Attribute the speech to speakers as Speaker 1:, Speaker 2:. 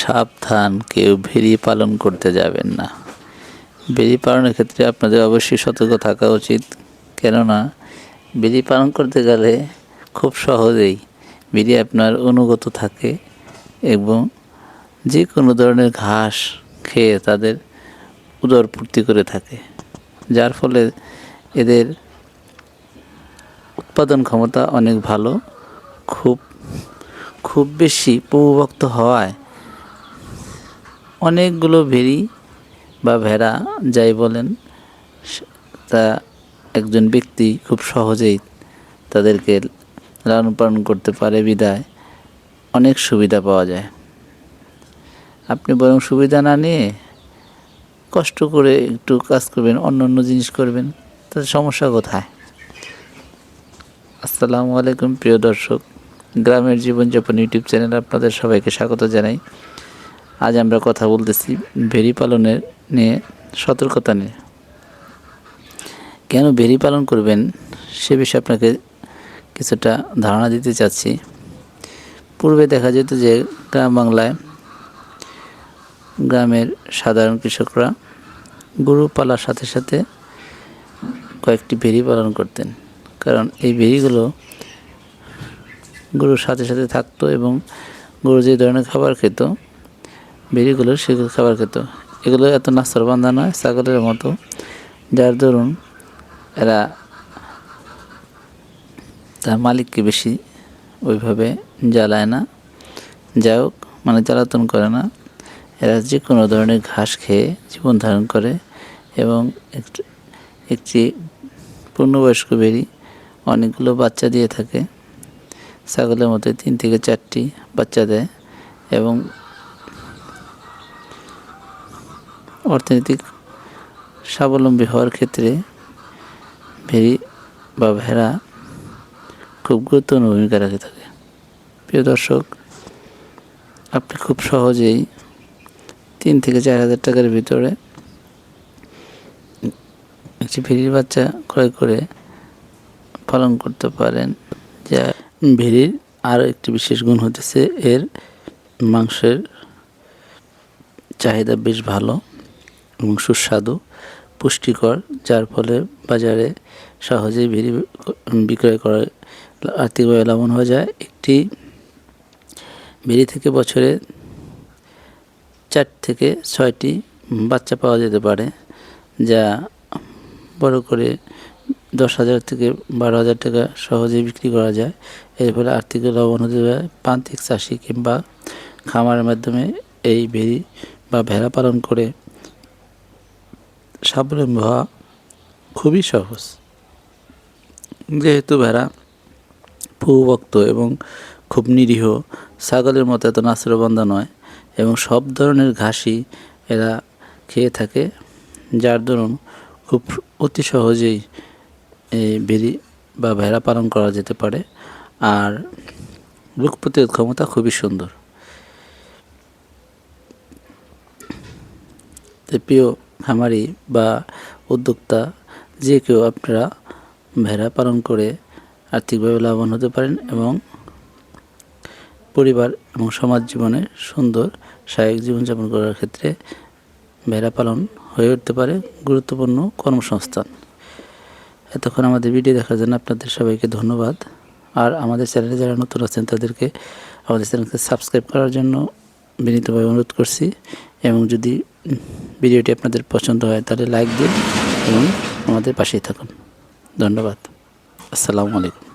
Speaker 1: সাবধান, কেউ ভেড়ি পালন করতে যাবেন না। ভেড়ি পালনের ক্ষেত্রে আপনাদের অবশ্যই সতর্ক থাকা উচিত। কেননা, ভেড়ি পালন করতে গেলে খুব সহজেই ভেড়ি আপনার অনুগত থাকে এবং যে কোনো ধরনের ঘাস খেয়ে তাদের উদর পূর্তি করে থাকে, যার ফলে এদের উৎপাদন ক্ষমতা অনেক ভালো। খুব খুব বেশি প্রভুভক্ত হওয়ায় অনেকগুলো ভেড়ি বা ভেড়া, যাই বলেন, তা একজন ব্যক্তি খুব সহজেই তাদেরকে লালন পালন করতে পারে, বিদায়। অনেক সুবিধা পাওয়া যায়। আপনি বরং সুবিধা না নিয়ে কষ্ট করে একটু কাজ করবেন, অন্য অন্য জিনিস করবেন, তাতে সমস্যা কোথায়? আসসালামু আলাইকুম, প্রিয় দর্শক। গ্রামের জীবনযাপন ইউটিউব চ্যানেল আপনাদের সবাইকে স্বাগত জানাই। আজ আমরা কথা বলতেছি ভেড়ি পালনের নিয়ে সতর্কতা নিয়ে। কেন ভেড়ি পালন করবেন সে বিষয়ে আপনাকে কিছুটা ধারণা দিতে চাচ্ছি। পূর্বে দেখা যেত যে গ্রাম বাংলায় গ্রামের সাধারণ কৃষকরা গরু পালার সাথে সাথে কয়েকটি ভেড়ি পালন করতেন। কারণ এই ভেড়িগুলো গরুর সাথে সাথে থাকতো এবং গরু যে ধরনের খাবার খেত ভেড়িগুলো সেগুলো খাবার খেত। এগুলো এত নাস্তর বান্ধা নয়, ছাগলের মতো। যার দরুন এরা তার মালিককে বেশি ওইভাবে জ্বালায় না। যাই হোক মানে জ্বালাতন করে না। এরা যে কোনো ধরনের ঘাস খেয়ে জীবন ধারণ করে এবং একটি পূর্ণবয়স্ক বেরি অনেকগুলো বাচ্চা দিয়ে থাকে। ছাগলের মধ্যে তিন থেকে চারটি বাচ্চা দেয় এবং অর্থনৈতিক স্বাবলম্বী হওয়ার ক্ষেত্রে ভেড়ি বা ভেড়া খুব গুরুত্বপূর্ণ ভূমিকা রাখে থাকে প্রিয় দর্শক, আপনি খুব সহজেই তিন থেকে চার হাজার টাকার ভিতরে একটি ভেড়ির বাচ্চা ক্রয় করে পালন করতে পারেন, যা ভেড়ির আরও একটি বিশেষ গুণ হতেছে এর মাংসের চাহিদা বেশ ভালো। এবং সুস্বাদু, পুষ্টিকর, যার ফলে বাজারে সহজেই ভেড়ি বিক্রয় করে আর্থিকভাবে লাভবান হয়ে যায়। একটি ভেড়ি থেকে বছরে চার থেকে ছয়টি বাচ্চা পাওয়া যেতে পারে, যা বড় করে দশ হাজার থেকে বারো হাজার টাকা সহজেই বিক্রি করা যায়। এর ফলে আর্থিক লাভবান হতে পারে প্রান্তিক চাষি কিংবা খামারের মাধ্যমে এই ভেড়ি বা ভেড়া পালন করে স্বাবলম্বী হওয়া খুবই সহজ। যেহেতু ভেড়া প্রভুভক্ত এবং খুব নিরীহ, ছাগলের মতো এত নাচরবন্ধা নয় এবং সব ধরনের ঘাসই এরা খেয়ে থাকে, যার দরুন খুব অতি সহজেই এই বেরি বা ভেড়া পালন করা যেতে পারে। আর রোগ প্রতিরোধ ক্ষমতা খুবই সুন্দর। প্রিয় খামারি বা উদ্যোক্তা, যে কেউ আপনারা ভেড়া পালন করে আর্থিকভাবে লাভবান হতে পারেন এবং পরিবার এবং সমাজ জীবনে সুন্দর স্বাভাবিক জীবনযাপন করার ক্ষেত্রে ভেড়া পালন হয়ে উঠতে পারে গুরুত্বপূর্ণ কর্মসংস্থান। এতক্ষণ আমাদের ভিডিও দেখার জন্য আপনাদের সবাইকে ধন্যবাদ। আর আমাদের চ্যানেলে যারা নতুন আছেন, তাদেরকে আমাদের চ্যানেলকে সাবস্ক্রাইব করার জন্য বিনীতভাবে অনুরোধ করছি। এবং যদি ভিডিওটি আপনাদের পছন্দ হয় তাহলে লাইক দিন এবং আমাদের পাশেই থাকুন। ধন্যবাদ। আসসালামু আলাইকুম।